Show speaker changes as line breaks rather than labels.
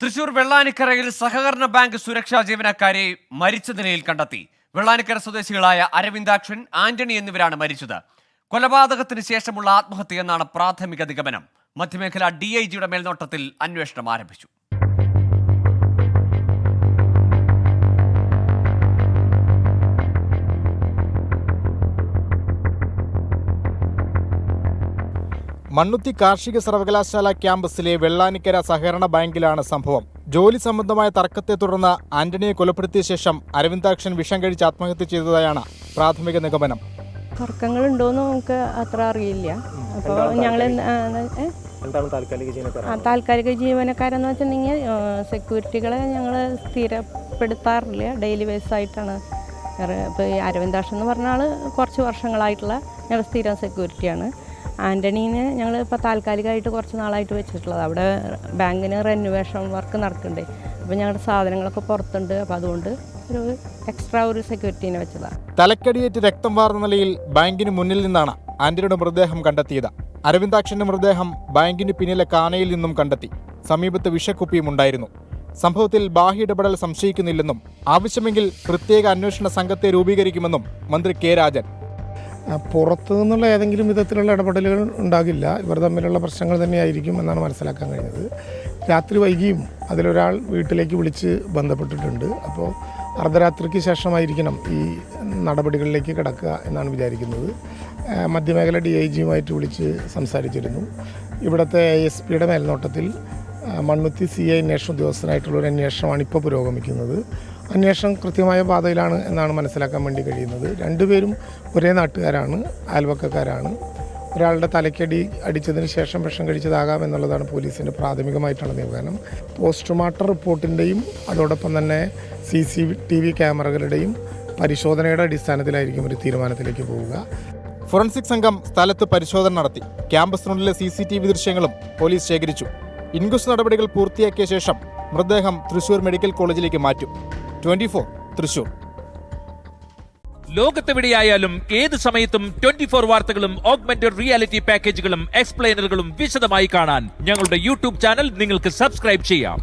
തൃശൂർ വെള്ളാനിക്കരയിൽ സഹകരണ ബാങ്ക് സുരക്ഷാ ജീവനക്കാരെ മരിച്ച നിലയിൽ കണ്ടെത്തി. വെള്ളാനിക്കര സ്വദേശികളായ അരവിന്ദാക്ഷൻ ആന്റണി എന്നിവരാണ് മരിച്ചത്. കൊലപാതകത്തിന് ശേഷമുള്ള ആത്മഹത്യ എന്നാണ് പ്രാഥമിക നിഗമനം. മധ്യമേഖല ഡി ഐ ജിയുടെ മേൽനോട്ടത്തിൽ അന്വേഷണം ആരംഭിച്ചു.
മണ്ണുത്തി കാർഷിക സർവകലാശാല ക്യാമ്പസിലെ വെള്ളാനിക്കര സഹകരണ ബാങ്കിലാണ് സംഭവം. ജോലി സംബന്ധമായ തർക്കത്തെ തുടർന്ന് ആന്റണിയെ കൊലപ്പെടുത്തിയ ശേഷം അരവിന്ദാക്ഷൻ വിഷം കഴിച്ച് ആത്മഹത്യ ചെയ്തതായാണ് പ്രാഥമിക നിഗമനം.
തർക്കങ്ങളുണ്ടോയെന്ന് നമുക്ക് അത്ര അറിയില്ല. അപ്പോൾ ഞങ്ങൾ
എന്താണ് താൽക്കാലിക ജീവനക്കാരൻ
എന്ന് ജീവനക്കാരെന്ന് വെച്ചിട്ടുണ്ടെങ്കിൽ സെക്യൂരിറ്റികളെ ഞങ്ങൾ സ്ഥിരപ്പെടുത്താറില്ല. ഡെയിലി ബേസ് ആയിട്ടാണ്. ഇപ്പോൾ ഈ അരവിന്ദാക്ഷൻ എന്ന് പറഞ്ഞ ആൾ കുറച്ച് വർഷങ്ങളായിട്ടുള്ള ഞങ്ങൾ സ്ഥിരം സെക്യൂരിറ്റിയാണ്. ആന്റണീനെ ഞങ്ങൾ ഇപ്പോൾ താൽക്കാലികമായിട്ട് കുറച്ച് നാളായിട്ട് വെച്ചിട്ടുള്ളത്. അവിടെ ബാങ്കിന് റെനുവേഷൻ വർക്ക് നടക്കുന്നുണ്ട്. അപ്പോൾ ഞങ്ങളുടെ സാധനങ്ങളൊക്കെ പുറത്തുണ്ട്. അപ്പോൾ അതുകൊണ്ട് ഒരു എക്സ്ട്രാ ഒരു സെക്യൂരിറ്റീനെ വെച്ചതാണ്
തലക്കടിയേറ്റ് രക്തം വാർന്ന നിലയിൽ ബാങ്കിന് മുന്നിൽ നിന്നാണ് ആന്റണിയുടെ മൃതദേഹം കണ്ടെത്തിയത്. അരവിന്ദാക്ഷന്റെ മൃതദേഹം ബാങ്കിന് പിന്നിലെ കാനയിൽ നിന്നും കണ്ടെത്തി. സമീപത്ത് വിഷക്കുപ്പിയും ഉണ്ടായിരുന്നു. സംഭവത്തിൽ ബാഹ്യ ഇടപെടൽ സംശയിക്കുന്നില്ലെന്നും ആവശ്യമെങ്കിൽ പ്രത്യേക അന്വേഷണ സംഘത്തെ രൂപീകരിക്കുമെന്നും മന്ത്രി കെ രാജൻ.
പുറത്തു നിന്നുള്ള ഏതെങ്കിലും വിധത്തിലുള്ള ഇടപെടലുകൾ ഉണ്ടാകില്ല. ഇവർ തമ്മിലുള്ള പ്രശ്നങ്ങൾ തന്നെയായിരിക്കും എന്നാണ് മനസ്സിലാക്കാൻ കഴിഞ്ഞത്. രാത്രി വൈകിയും അതിലൊരാൾ വീട്ടിലേക്ക് വിളിച്ച് ബന്ധപ്പെട്ടിട്ടുണ്ട്. അപ്പോൾ അർദ്ധരാത്രിക്ക് ശേഷമായിരിക്കണം ഈ നടപടികളിലേക്ക് കിടക്കുക എന്നാണ് വിചാരിക്കുന്നത്. മധ്യമേഖല ഡി ഐ ജിയുമായിട്ട് വിളിച്ച് സംസാരിച്ചിരുന്നു. ഇവിടുത്തെ എസ് പിയുടെ മേൽനോട്ടത്തിൽ ആ, മണ്ണുത്തി സി ഐ അന്വേഷണ ഉദ്യോഗസ്ഥനായിട്ടുള്ള ഒരു അന്വേഷണമാണ് ഇപ്പോൾ പുരോഗമിക്കുന്നത്. അന്വേഷണം കൃത്യമായ പാതയിലാണ് എന്നാണ് മനസ്സിലാക്കാൻ വേണ്ടി കഴിയുന്നത്. രണ്ടുപേരും ഒരേ നാട്ടുകാരാണ് അയൽവക്കക്കാരാണ് ഒരാളുടെ തലയ്ക്കടി അടിച്ചതിന് ശേഷം വിഷം കഴിച്ചതാകാം എന്നുള്ളതാണ് പോലീസിന്റെ പ്രാഥമികമായിട്ടുള്ള നിഗമനം. പോസ്റ്റ്മോർട്ടം റിപ്പോർട്ടിന്റെയും അതോടൊപ്പം തന്നെ സി സി ടി വി ക്യാമറകളുടെയും പരിശോധനയുടെ അടിസ്ഥാനത്തിലായിരിക്കും ഒരു തീരുമാനത്തിലേക്ക് പോവുക.
ഫോറൻസിക് സംഘം സ്ഥലത്ത് പരിശോധന നടത്തി. ക്യാമ്പസിനുള്ളിലെ സി സി ടി വി ദൃശ്യങ്ങളും പോലീസ് ശേഖരിച്ചു. ഇൻക്വസ്റ്റ് നടപടികൾ പൂർത്തിയാക്കിയ ശേഷം മൃതദേഹം തൃശൂർ മെഡിക്കൽ കോളേജിലേക്ക് മാറ്റും. Twenty four Thrissur.
ലോകത്തെവിടെയായാലും ഏത് സമയത്തും ട്വന്റി ഫോർ വാർത്തകളും ഓഗ്മെന്റഡ് റിയാലിറ്റി പാക്കേജുകളും എക്സ്പ്ലെയിനറുകളും വിശദമായി കാണാൻ ഞങ്ങളുടെ യൂട്യൂബ് ചാനൽ നിങ്ങൾക്ക് സബ്സ്ക്രൈബ് ചെയ്യാം.